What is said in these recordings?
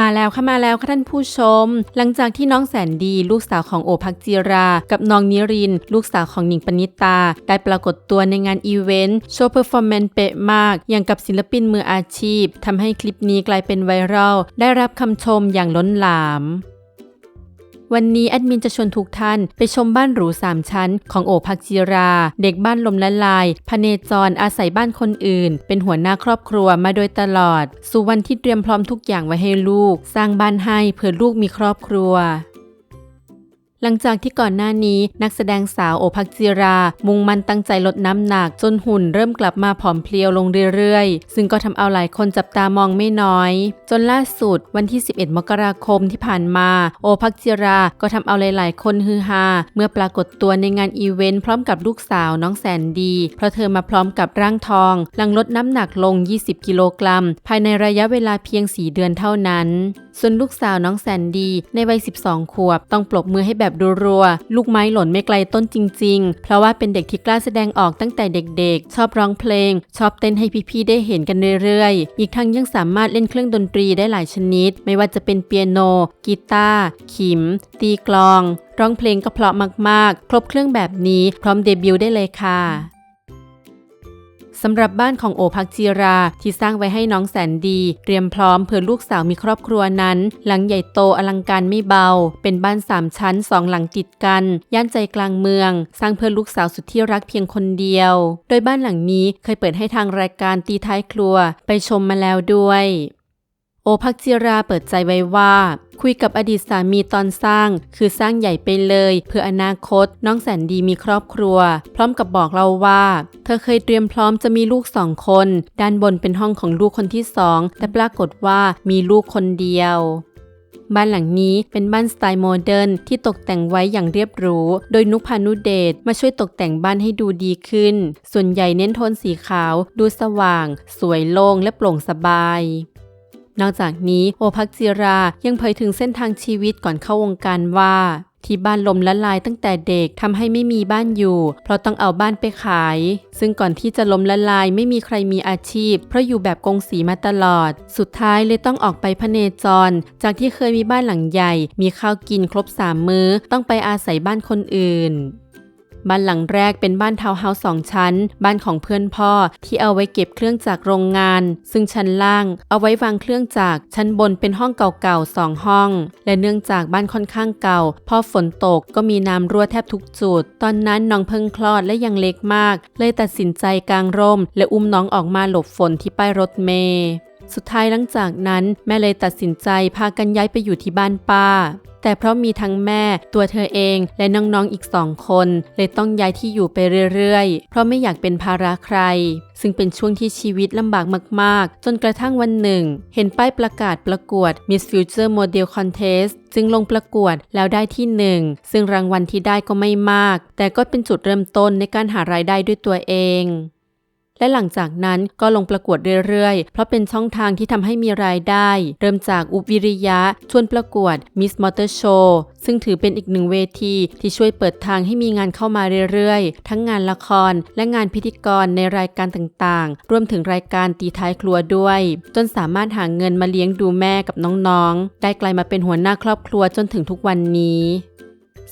มาแล้วค่ะมาแล้วค่ะท่านผู้ชม หลังจากที่น้องแสนดีลูกสาวของโอภักจีรา กับน้องนิริน ลูกสาวของหนิงปณิตา ได้ปรากฏตัวในงานอีเวนต์โชว์เพอร์ฟอร์แมนซ์เป๊ะมาก อย่างกับศิลปินมืออาชีพทำให้คลิปนี้กลายเป็นไวรัลได้รับคำชมอย่างล้นหลาม วันนี้แอดมินจะชวนทุกท่านไปชมบ้านหรูสามชั้น ของโอภักจิรา เด็กบ้านลมละลาย พเนจรอาศัยบ้านคนอื่น เป็นหัวหน้าครอบครัวมาโดยตลอด สู่วันที่เตรียมพร้อมทุกอย่างไว้ให้ลูก สร้างบ้านให้เพื่อลูกมีครอบครัว หลังจากที่ก่อนหน้านี้นักแสดงสาวโอภักจิรา มุ่งมั่นตั้งใจลดน้ำหนัก จนหุ่นเริ่มกลับมาผอมเพรียวลงเรื่อยๆ ซึ่งก็ทำเอาหลายคนจับตามองไม่น้อย จนล่าสุดวันที่ 11 มกราคมที่ผ่านมา โอภักจิราก็ทำเอาหลายๆ คนฮือฮาเมื่อปรากฏตัวในงานอีเวนต์พร้อมกับลูกสาวน้องแสนดี เพราะเธอมาพร้อมกับร่างทอง หลังลดน้ำหนักลง 20 กิโลกรัม ภายในระยะเวลาเพียง 4 เดือนเท่านั้น ส่วนลูกสาวน้องแสนดีในวัย 12 ขวบ ต้องปรบมือให้แบบรัวๆ ลูกไม้หล่นไม่ไกลต้นจริง ๆ เพราะว่าเป็นเด็กที่กล้าแสดงออกตั้งแต่เด็กๆ ชอบร้องเพลง ชอบเต้นให้พี่ๆ ได้เห็นกันเรื่อยๆ อีกทั้งยังสามารถเล่นเครื่องดนตรีได้หลายชนิด ไม่ว่าจะเป็นเปียโน กีตาร์ขิม ตีกลอง ร้องเพลงก็เพราะมากๆ ครบเครื่องแบบนี้พร้อมเดบิวต์ได้เลยค่ะ สำหรับบ้านของโอภักจีราที่สร้างไว้ให้น้องแสนดี เตรียมพร้อมเพื่อลูกสาวมีครอบครัวนั้น หลังใหญ่โตอลังการไม่เบา เป็นบ้านสามชั้นสองหลังติดกัน ย่านใจกลางเมือง สร้างเพื่อลูกสาวสุดที่รักเพียงคนเดียว โดยบ้านหลังนี้เคยเปิดให้ทางรายการตีท้ายครัว ไปชมมาแล้วด้วย ภักจิราเปิดใจไว้ว่า คุยกับอดีตสามีตอนสร้าง คือสร้างใหญ่ไปเลย เพื่ออนาคต น้องแสนดีมีครอบครัว พร้อมกับบอกเราว่า เธอเคยเตรียมพร้อมจะมีลูกสองคน ด้านบนเป็นห้องของลูกคนที่สองแต่ปรากฏว่ามีลูกคนเดียวบ้านหลังนี้เป็นบ้านสไตล์โมเดิร์นที่ตกแต่งไว้อย่างเรียบหรู โดยนุกพานุเดชมาช่วยตกแต่งบ้านให้ดูดีขึ้น ส่วนใหญ่เน้นโทนสีขาว ดูสว่าง สวยโล่งและโปร่งสบาย นอกจากนี้โอภักจิรายังเผยถึงเส้นทางชีวิตก่อนเข้าวงการว่าที่บ้านลมละลายตั้งแต่เด็กทำให้ไม่มีบ้านอยู่ เพราะต้องเอาบ้านไปขาย ซึ่งก่อนที่จะลมละลายไม่มีใครมีอาชีพ เพราะอยู่แบบกงสีมาตลอด สุดท้ายเลยต้องออกไปพเนจร จากที่เคยมีบ้านหลังใหญ่ มีข้าวกินครบสามมื้อ ต้องไปอาศัยบ้านคนอื่น บ้านหลังแรกเป็นบ้านทาวน์เฮาส์สองชั้น บ้านของเพื่อนพ่อที่เอาไว้เก็บเครื่องจากโรงงาน ซึ่งชั้นล่าง เอาไว้วางเครื่องจากชั้นบนเป็นห้องเก่าๆสองห้อง และเนื่องจากบ้านค่อนข้างเก่า พอฝนตกก็มีน้ำรั่วแทบทุกจุด ตอนนั้นน้องเพิ่งคลอดและยังเล็กมาก เลยตัดสินใจกางร่ม และอุ้มน้องออกมาหลบฝนที่ป้ายรถเมล์ สุดท้ายหลังจากนั้นแม่เลยตัดสินใจพากันย้ายไปอยู่ที่บ้านป้า แต่เพราะมีทั้งแม่ตัวเธอเองและน้องๆอีกสองคน เลยต้องย้ายที่อยู่ไปเรื่อยๆ เพราะไม่อยากเป็นภาระใคร ซึ่งเป็นช่วงที่ชีวิตลำบากมากๆ จนกระทั่งวันหนึ่ง เห็นป้ายประกาศประกวด Miss Future Model Contest จึงลงประกวดแล้วได้ที่หนึ่งซึ่งรางวัลที่ได้ก็ไม่มาก แต่ก็เป็นจุดเริ่มต้นในการหารายได้ด้วยตัวเอง และหลังจากนั้นก็ลงประกวดเรื่อยๆ เพราะเป็นช่องทางที่ทำให้มีรายได้ เริ่มจากอุบวิริยะ ชวนประกวด Miss Motor Show ซึ่งถือเป็นอีกหนึ่งเวทีที่ช่วยเปิดทางให้มีงานเข้ามาเรื่อยๆ ทั้งงานละครและงานพิธีกรในรายการต่างๆ รวมถึงรายการตีท้ายครัวด้วย จนสามารถหาเงินมาเลี้ยงดูแม่กับน้องๆ ได้กลายมาเป็นหัวหน้าครอบครัวจนถึงทุกวันนี้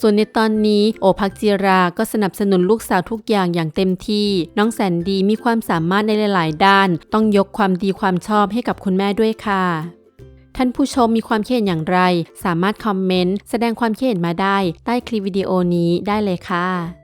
ส่วนในตอนนี้โอภักจิราก็สนับสนุนลูกสาวทุกอย่างอย่างเต็มที่ น้องแสนดีมีความสามารถในหลาย ๆ ด้าน ต้องยกความดีความชอบให้กับคุณแม่ด้วยค่ะท่านผู้ชมมีความคิดเห็นอย่างไร สามารถคอมเมนต์ แสดงความคิดเห็นมาได้ ใต้คลิปวิดีโอนี้ได้เลยค่ะ